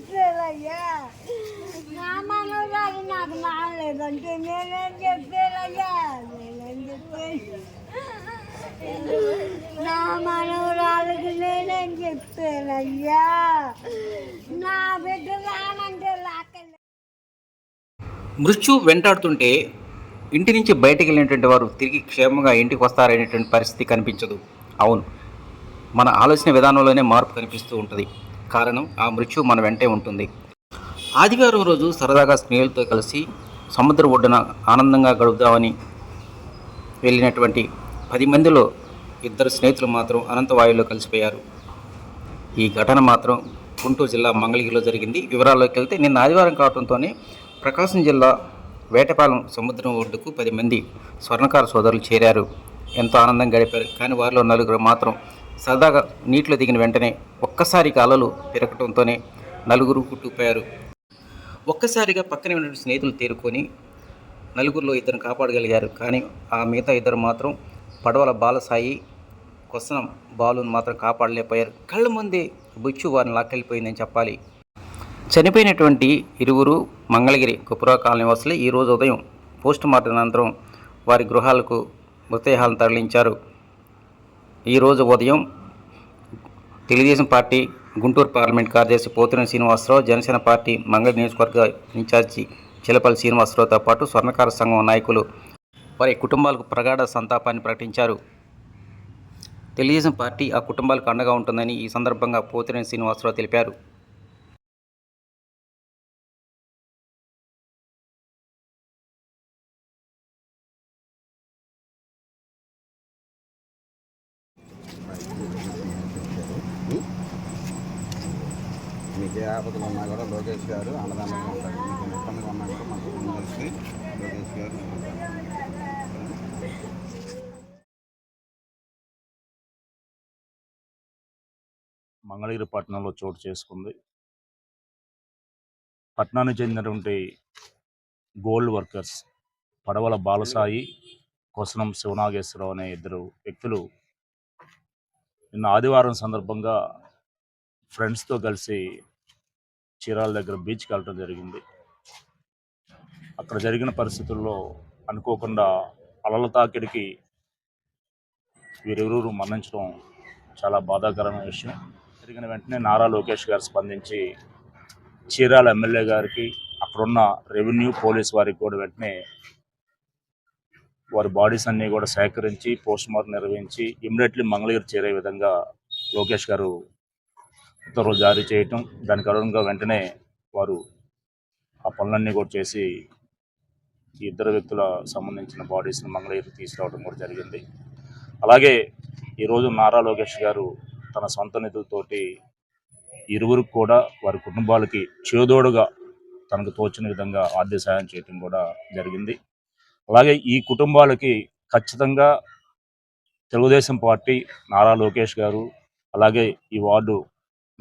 చెప్పారయ్యా నా మనవరాలు నాకు నాలేదంటే నేనేం నేనేం నా మనవరాలకి నేనేం చెప్పానయ్యా నా బిడ్డ రానంటే లాకెళ్ళి మృత్యు వెంటాడుతుంటే ఇంటి నుంచి బయటికి వెళ్ళినటువంటి వారు తిరిగి క్షేమంగా ఇంటికి వస్తారనేటువంటి పరిస్థితి కనిపించదు. అవును. మన ఆలోచన విధానంలోనే మార్పు కనిపిస్తూ ఉంటుంది. కారణం ఆ మృత్యు మన వెంటే ఉంటుంది. ఆదివారం రోజు సరదాగా స్నేహితులతో కలిసి సముద్ర ఒడ్డున ఆనందంగా గడుపుదామని వెళ్ళినటువంటి పది మందిలో ఇద్దరు స్నేహితులు మాత్రం అనంతవాయువులో కలిసిపోయారు. ఈ ఘటన మాత్రం గుంటూరు జిల్లా మంగళగిరిలో జరిగింది. వివరాల్లోకి వెళ్తే నిన్న ఆదివారం కావడంతోనే ప్రకాశం జిల్లా వేటపాలెం సముద్రం ఒడ్డుకు పది మంది స్వర్ణకార సోదరులు చేరారు. ఎంతో ఆనందంగా గడిపారు. కానీ వారిలో నలుగురు మాత్రం సరదాగా నీటిలో దిగిన వెంటనే ఒక్కసారిగా అలలు పెరగటంతోనే నలుగురు కుట్టుకుపోయారు. ఒక్కసారిగా పక్కనే ఉన్న స్నేహితులు తేరుకొని నలుగురిలో ఇద్దరు కాపాడగలిగారు. కానీ ఆ మిగతా ఇద్దరు మాత్రం పడవల బాలసాయి కొసనం బాలును మాత్రం కాపాడలేకపోయారు. కళ్ళ ముందే బుచ్చు వారిని లాక్కెళ్ళిపోయిందని చెప్పాలి. చనిపోయినటువంటి ఇరువురు మంగళగిరి కుపురా కాలనీ వాసులే ఈరోజు ఉదయం పోస్ట్ మార్టం అనంతరం వారి గృహాలకు మృతదేహాలను తరలించారు. ఈరోజు ఉదయం తెలుగుదేశం పార్టీ గుంటూరు పార్లమెంట్ కార్యదర్శి పోతిన శ్రీనివాసరావు జనసేన పార్టీ మంగళ నియోజకవర్గ ఇన్ఛార్జి చిలపల్లి శ్రీనివాసరావుతో పాటు స్వర్ణకార సంఘం నాయకులు వారి కుటుంబాలకు ప్రగాఢ సంతాపాన్ని ప్రకటించారు. తెలుగుదేశం పార్టీ ఆ కుటుంబాలకు అండగా ఉంటుందని ఈ సందర్భంగా పోతినేని శ్రీనివాసరావు తెలిపారు. ఏ ఆపదలు ఉన్నా కూడా లోకేష్ గారు అన్నదానంగా ఉంటారు. మీకు ఇబ్బందిగా ఉన్నా కూడా మాకు ముందు కలిసి లోకేష్ గారు మంగళగిరి పట్టణంలో చోటు చేసుకుంది. పట్టణానికి చెందినటువంటి గోల్డ్ వర్కర్స్ పడవల బాలసాయి కొసనం శివనాగేశ్వరరావు అనే ఇద్దరు వ్యక్తులు నిన్న ఆదివారం సందర్భంగా ఫ్రెండ్స్తో కలిసి చీరాల దగ్గర బీచ్కి వెళ్ళడం జరిగింది. అక్కడ జరిగిన పరిస్థితుల్లో అనుకోకుండా అలల తాకిడికి వీరిరువురు మరణించడం చాలా బాధాకరమైన విషయం. జరిగిన వెంటనే నారా లోకేష్ గారు స్పందించి చీరాల ఎమ్మెల్యే గారికి అక్కడున్న రెవెన్యూ పోలీస్ వారికి కూడా వెంటనే వారి బాడీస్ అన్నీ కూడా సేకరించి పోస్ట్ మార్టం నిర్వహించి ఇమ్మీడియట్లీ మంగళగిరి చేరే విధంగా లోకేష్ గారు ఉత్తర్వులు జారీ చేయటం దానికి అనుగుణంగా వెంటనే వారు ఆ పనులన్నీ కూడా చేసి ఈ ఇద్దరు వ్యక్తుల సంబంధించిన బాడీస్ని మంగళగిరి తీసుకురావడం కూడా జరిగింది. అలాగే ఈరోజు నారా లోకేష్ గారు తన సొంత నిధులతోటి ఇరువురికి కూడా వారి కుటుంబాలకి చేదోడుగా తనకు తోచిన విధంగా ఆర్థిక సాయం చేయటం కూడా జరిగింది. అలాగే ఈ కుటుంబాలకి ఖచ్చితంగా తెలుగుదేశం పార్టీ నారా లోకేష్ గారు అలాగే ఈ వార్డు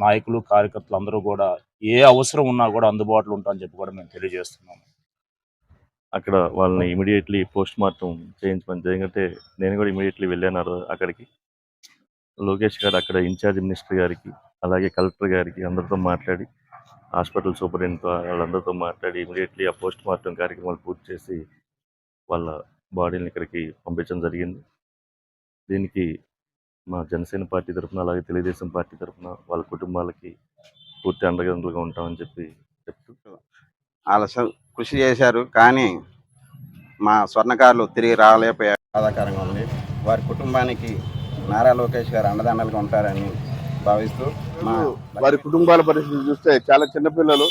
నాయకులు కార్యకర్తలు అందరూ కూడా ఏ అవసరం ఉన్నా కూడా అందుబాటులో ఉంటామని చెప్పి కూడా మేము తెలియజేస్తున్నాము. అక్కడ వాళ్ళని ఇమీడియట్లీ పోస్ట్ మార్టం చేయించమని ఎందుకంటే నేను కూడా ఇమీడియట్లీ వెళ్ళాను అక్కడికి. లోకేష్ గారు అక్కడ ఇన్ఛార్జ్ మినిస్టర్ గారికి అలాగే కలెక్టర్ గారికి అందరితో మాట్లాడి హాస్పిటల్ సూపరింటెండెంట్ వాళ్ళందరితో మాట్లాడి ఇమీడియట్లీ ఆ పోస్ట్ మార్టం కార్యక్రమాలు పూర్తి చేసి వాళ్ళ బాడీని ఇక్కడికి పంపించడం జరిగింది. దీనికి మా జనసేన పార్టీ తరఫున అలాగే తెలుగుదేశం పార్టీ తరఫున వాళ్ళ కుటుంబాలకి పూర్తి అండదండలుగా ఉంటామని చెప్పి చెప్తూ వాళ్ళ కృషి చేశారు కానీ మా స్వర్ణకారులు తిరిగి రాలేకపోయారు బాధాకరంగా ఉంది. వారి కుటుంబానికి నారా లోకేష్ గారు అండదండలుగా ఉంటారని భావిస్తూ మా వారి కుటుంబాల పరిస్థితి చూస్తే చాలా చిన్నపిల్లలు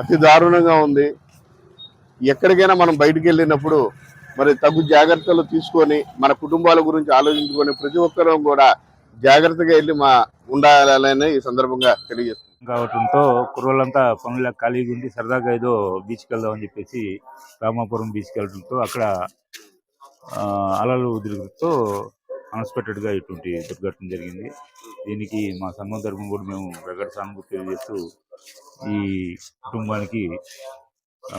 అతి దారుణంగా ఉంది. ఎక్కడికైనా మనం బయటికి వెళ్ళినప్పుడు మరి తగు జాగ్రత్తలు తీసుకొని మన కుటుంబాల గురించి ఆలోచించుకొని ప్రతి ఒక్కరూ కూడా జాగ్రత్తగా వెళ్ళి మా ఉండాలని ఈ సందర్భంగా తెలియజేస్తుంది కావటంతో కుర్రోళ్ళంతా పనులకు ఖాళీగా ఉండి సరదాగా ఏదో బీచ్కి వెళ్దాం అని చెప్పేసి రామాపురం బీచ్కి వెళ్ళడంతో అక్కడ అలలు ఉదిరితో అన్ఎక్స్పెక్టెడ్గా ఇటువంటి దుర్ఘటన జరిగింది. దీనికి మా సంఘం తరఫున కూడా మేము ప్రకట సానుభూతి తెలియజేస్తూ ఈ కుటుంబానికి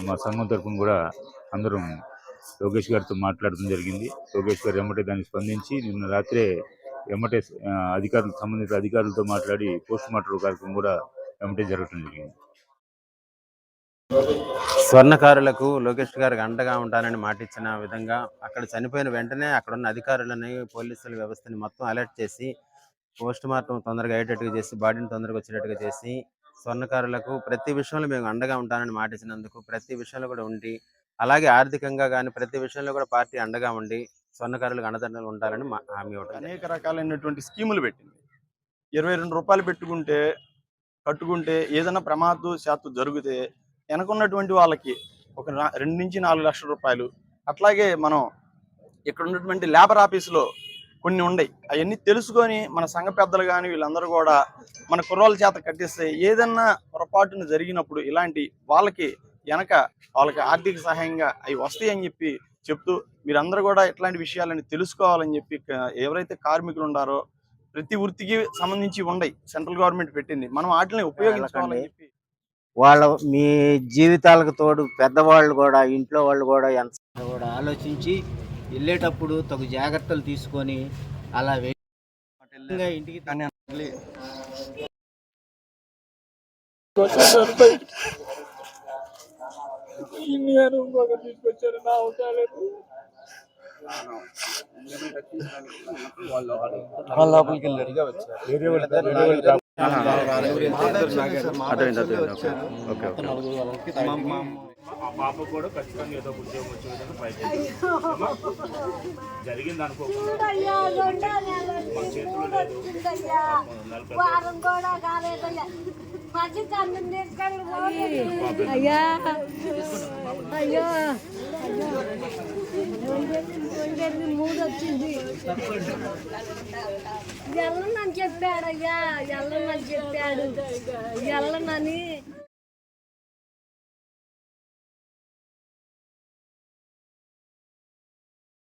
మా సంఘం తరఫున కూడా అందరం లోకేష్ గారితో మాట్లాడడం జరిగింది. లోకేష్ గారు ఎమ్మటే దాన్ని స్పందించి నిన్న రాత్రే ఎమ్మటే అధికారులు సంబంధిత అధికారులతో మాట్లాడి పోస్ట్ మార్టం కార్యక్రమం కూడా ఎమ్మటే జరగటం జరిగింది. స్వర్ణకారులకు లోకేష్ గారికి అండగా ఉంటానని మాటిచ్చిన విధంగా అక్కడ చనిపోయిన వెంటనే అక్కడ ఉన్న అధికారులని పోలీసుల వ్యవస్థని మొత్తం అలర్ట్ చేసి పోస్ట్ మార్టం తొందరగా అయ్యేటట్టుగా చేసి బాడీని తొందరగా వచ్చేటట్టుగా చేసి స్వర్ణకారులకు ప్రతి విషయంలో మేము అండగా ఉంటానని మాటిచ్చినందుకు ప్రతి విషయంలో కూడా ఉండి అలాగే ఆర్థికంగా కానీ ప్రతి విషయంలో కూడా పార్టీ అండగా ఉండి స్వర్ణకారులకు అండదండలు ఉండాలని మా- హామీ ఇవ్వడం అనేక రకాలైనటువంటి స్కీములు పెట్టింది. ఇరవై రెండు రూపాయలు పెట్టుకుంటే కట్టుకుంటే ఏదైనా ప్రమాద శాతం జరిగితే వెనకున్నటువంటి వాళ్ళకి ఒక రెండు నుంచి నాలుగు లక్షల రూపాయలు. అట్లాగే మనం ఇక్కడ ఉన్నటువంటి లేబర్ ఆఫీసులో కొన్ని ఉన్నాయి అవన్నీ తెలుసుకొని మన సంఘ పెద్దలు కానీ వీళ్ళందరూ కూడా మన కుర్రోళ్ళ చేత కట్టిస్తే ఏదన్నా పొరపాటున జరిగినప్పుడు ఇలాంటి వాళ్ళకి వెనక వాళ్ళకి ఆర్థిక సహాయంగా అవి వస్తాయి అని చెప్పి చెప్తూ మీరందరూ కూడా ఇట్లాంటి విషయాలని తెలుసుకోవాలని చెప్పి ఎవరైతే కార్మికులు ఉన్నారో ప్రతి వృత్తికి సంబంధించి ఉండయి. సెంట్రల్ గవర్నమెంట్ పెట్టింది. మనం వాటిని ఉపయోగించుకోవాలని చెప్పి వాళ్ళ మీ జీవితాలకు తోడు పెద్దవాళ్ళు కూడా ఇంట్లో వాళ్ళు కూడా ఎంత కూడా ఆలోచించి వెళ్ళేటప్పుడు తగు జాగ్రత్తలు తీసుకొని అలా వెళ్ళి ఇంటికి ఆ పాప కూడా ఖచ్చితంగా ఏదో ఉద్యోగం వచ్చే విధంగా ప్రయత్నించాం జరిగింది అనుకోకుండా వారం కూడా మధ్య కన్ను తీసుకెళ్ళి అయ్యా. అయ్యో. మూడు వచ్చింది? ఎల్లనని చెప్పాడయ్యా ఎల్లనని చెప్పాడు. ఎల్లనని